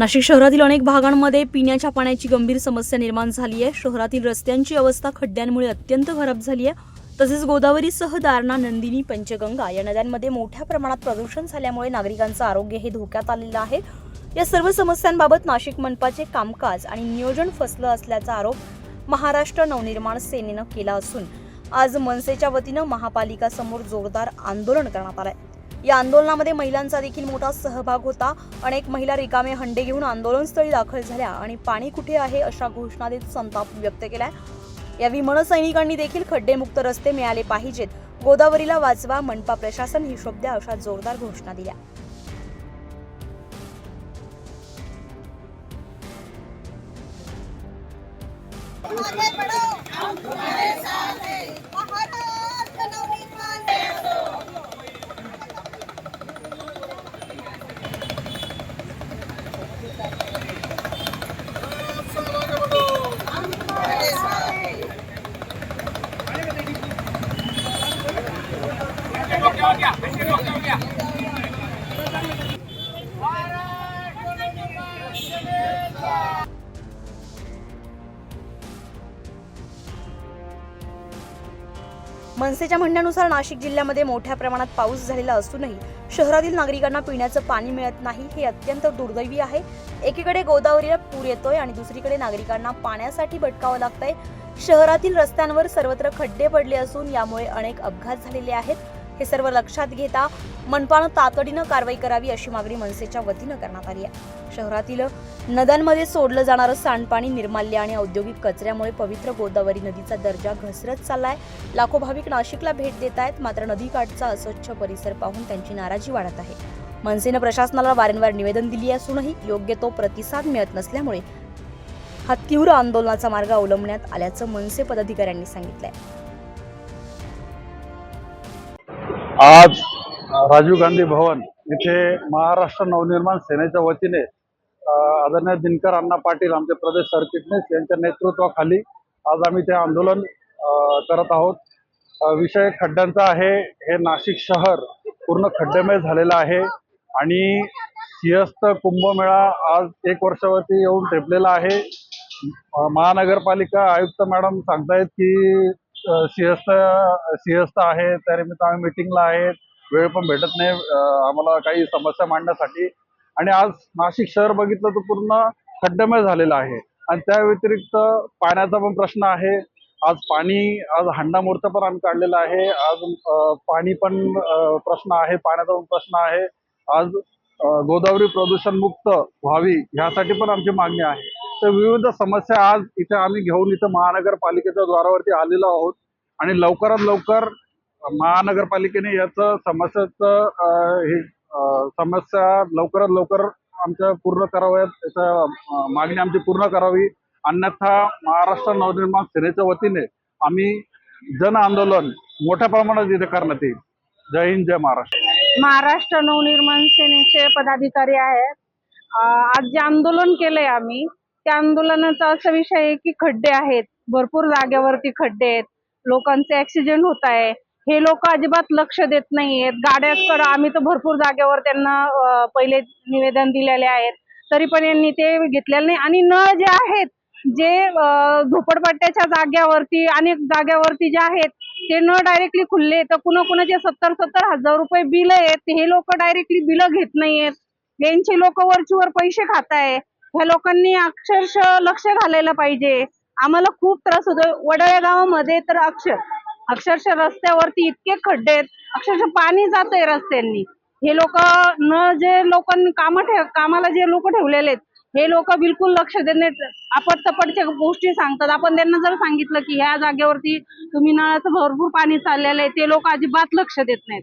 नाशिक शहरातील अनेक भागांमध्ये पिण्याच्या पाण्याची गंभीर समस्या निर्माण झाली आहे शहरातील रस्त्यांची अवस्था खड्ड्यांमुळे अत्यंत खराब झाली आहे तसेच गोदावरीसह दारणा नंदिनी पंचगंगा या नद्यांमध्ये मोठ्या प्रमाणात प्रदूषण झाल्यामुळे नागरिकांचं आरोग्य हे धोक्यात आलेलं आहे. या सर्व समस्यांबाबत नाशिक मनपाचे कामकाज आणि नियोजन फसलं असल्याचा आरोप महाराष्ट्र नवनिर्माण सेनेनं केला असून आज मनसेच्या वतीनं महापालिका समोर जोरदार आंदोलन करण्यात आलं आहे या आंदोलनामध्ये महिलांचा देखील मोठा सहभाग होता. अनेक महिला रिकामे हंडे घेऊन आंदोलनस्थळी दाखल झाल्या आणि पाणी कुठे आहे अशा घोषणा देत संताप व्यक्त केलाय. या विमन सैनिकांनी देखील खड्डेमुक्त रस्ते मिळाले पाहिजेत. गोदावरीला वाचवा मनपा प्रशासन हिशोब द्या अशा जोरदार घोषणा दिल्या. मनसेच्या म्हणण्यानुसार नाशिक जिल्ह्यामध्ये मोठ्या प्रमाणात पाऊस झालेला असूनही शहरातील नागरिकांना पिण्याचं पाणी मिळत नाही हे अत्यंत दुर्दैवी आहे. एकीकडे गोदावरीला पूर येतोय आणि दुसरीकडे नागरिकांना पाण्यासाठी भटकावं लागतंय. शहरातील रस्त्यांवर सर्वत्र खड्डे पडले असून यामुळे अनेक अपघात झालेले आहेत. हे सर्व लक्षात घेता मनपानं तातडीनं कारवाई करावी अशी मागणी मनसेच्या वतीनं करण्यात आली आहे. शहरातील नद्यांमध्ये सोडलं जाणारं सांडपाणी निर्माल्य आणि औद्योगिक कचऱ्यामुळे पवित्र गोदावरी नदीचा दर्जा घसरत चाललाय. लाखो भाविक नाशिकला भेट देत आहेत मात्र नदीकाठचा अस्वच्छ परिसर पाहून त्यांची नाराजी वाढत आहे. मनसेनं प्रशासनाला वारंवार निवेदन दिली असूनही योग्य तो प्रतिसाद मिळत नसल्यामुळे हा तीव्र आंदोलनाचा मार्ग अवलंबण्यात आल्याचं मनसे पदाधिकाऱ्यांनी सांगितलंय. आज राजीव गांधी भवन इथे महाराष्ट्र नवनिर्माण सेनेच्या वतीने आदरणीय दिनकर अण्णा पाटील आमचे प्रदेश सरचिटणीस यांच्या नेतृत्वाखाली आज आम्ही ते आंदोलन करत आहोत. विषय खड्ड्यांचा आहे. हे नाशिक शहर पूर्ण खड्डेमय झालेलं आहे आणि सिंहस्थ कुंभमेळा आज एक वर्षावरती येऊन ठेपलेला आहे. महानगरपालिका आयुक्त मॅडम सांगतायत की सिंहस्थ सिंहस्थ आहे त्यानिमित्त आम्ही मिटिंगला आहेत. वेळ पण भेटत नाही आम्हाला काही समस्या मांडण्यासाठी. आणि आज नाशिक शहर बघितलं तर पूर्ण खड्डमय झालेलं आहे. आणि त्या व्यतिरिक्त पाण्याचा पण प्रश्न आहे. आज पाणी आज हांडा मोर्चा पण आम्ही काढलेला आहे. आज पाणी पण प्रश्न आहे पाण्याचा पण प्रश्न आहे. आज गोदावरी प्रदूषण मुक्त व्हावी ह्यासाठी पण आमची मागणी आहे. तर विविध समस्या आज इथे आम्ही घेऊन इथं महानगरपालिकेच्या द्वारावरती आलेलो आहोत. आणि लवकरात लवकर महानगरपालिकेने याचं समस्याचं हे समस्या लवकरात लवकर आमच्या पूर्ण कराव्यात. याचा मागणी आमची पूर्ण करावी. अन्यथा महाराष्ट्र नवनिर्माण सेनेच्या वतीने आम्ही जन आंदोलन मोठ्या प्रमाणात इथे करण्यात येईल. जय हिंद जय महाराष्ट्र. महाराष्ट्र नवनिर्माण सेनेचे पदाधिकारी आहेत. आज जे आंदोलन केलंय आम्ही त्या आंदोलनाचा असा विषय आहे की खड्डे आहेत. भरपूर जागेवरती खड्डे आहेत. लोकांचे ऍक्सिडेंट होत आहे. हे लोक अजिबात लक्ष देत नाहीयेत गाड्याकडं आम्ही तर भरपूर जागेवर त्यांना पहिले निवेदन दिलेले आहेत. तरी पण यांनी ते घेतलेलं नाही. आणि नळ जे आहेत जे झोपडपट्ट्याच्या जाग्यावरती अनेक जाग्यावरती जे आहेत ते न डायरेक्टली खुलले तर कुणा कुणाचे सत्तर सत्तर हजार रुपये बिल आहेत. हे लोक डायरेक्टली बिल घेत नाहीयेत यांचे लोक वरचीवर पैसे खाताय. ह्या लोकांनी अक्षरशः लक्ष घालायला पाहिजे. आम्हाला खूप त्रास होतो वडाळ्या गावामध्ये तर अक्षर अक्षरशः रस्त्यावरती इतके खड्डे आहेत. अक्षरशः पाणी जातंय रस्त्यांनी. हे लोक न जे लोकांनी काम ठेव कामाला जे लोक ठेवलेले आहेत हे लोक बिलकुल लक्ष देत नाहीत. आपट तपटच्या गोष्टी सांगतात. आपण त्यांना जर सांगितलं की ह्या जागेवरती तुम्ही नळाचं भरपूर पाणी चाललेलं आहे ते लोक अजिबात लक्ष देत नाहीत.